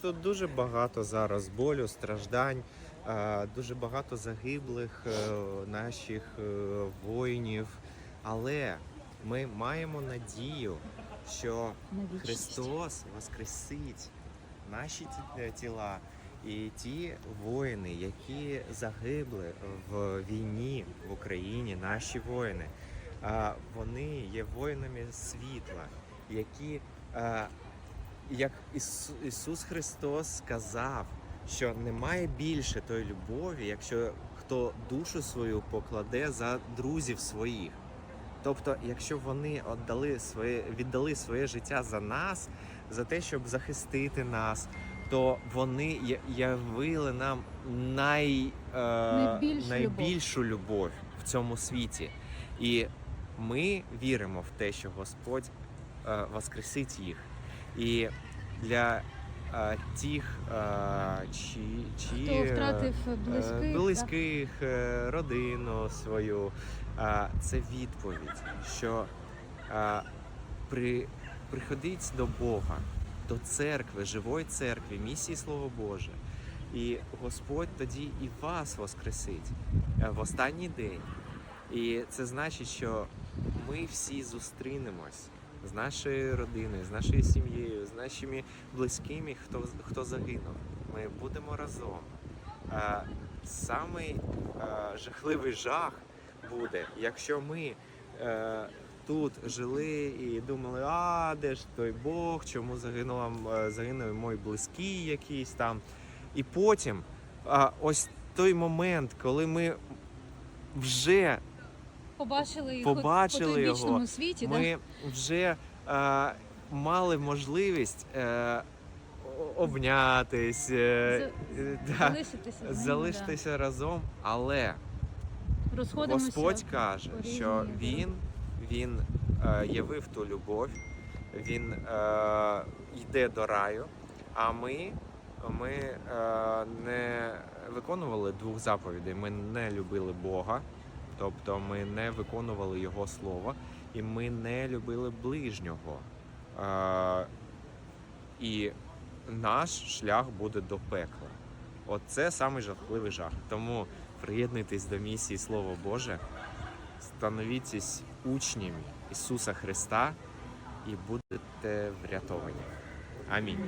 тут дуже багато зараз болю, страждань, е, дуже багато загиблих е, наших е, воїнів. Але ми маємо надію, що Христос воскресить наші тіла. І ті воїни, які загибли в війні в Україні, наші воїни, вони є воїнами світла, які, як Ісу- Ісус Христос сказав, що немає більше тої любові, якщо хто душу свою покладе за друзів своїх. Тобто, якщо вони віддали своє, віддали своє життя за нас, за те, щоб захистити нас, то вони явили нам най, е, Найбільшу найбільшу любов в цьому світі. І ми віримо в те, що Господь е, воскресить їх. І для е, тих, е, чи, чи, Хто втратив е, близьких, близьких, е, родину свою. А, Це відповідь, що а, при, приходіть до Бога, до церкви, живої церкви, місії Слово Боже. І Господь тоді і вас воскресить в останній день. І це значить, що ми всі зустрінемось з нашою родиною, з нашою сім'єю, з нашими близькими, хто, хто загинув. Ми будемо разом. А, самий а, жахливий жах буде, якщо ми е, тут жили і думали, а де ж той Бог, чому загинула, е, загинув мій близький якийсь там. І потім а, ось той момент, коли ми вже Побачили його Побачили по його. світі, да? ми вже е, мали можливість е, обнятись, е, е, да, залишитися, ним, залишитися разом, але да. розходимося. Господь каже, що він, він е, явив ту любов, він е, йде до раю, а ми, ми е, не виконували двох заповідей. Ми не любили Бога, тобто ми не виконували Його слово, і ми не любили ближнього. Е, і наш шлях буде до пекла. Оце самий жахливий жах. Тому приєднуйтесь до місії Слово Боже, становіться учнями Ісуса Христа і будете врятовані. Амінь.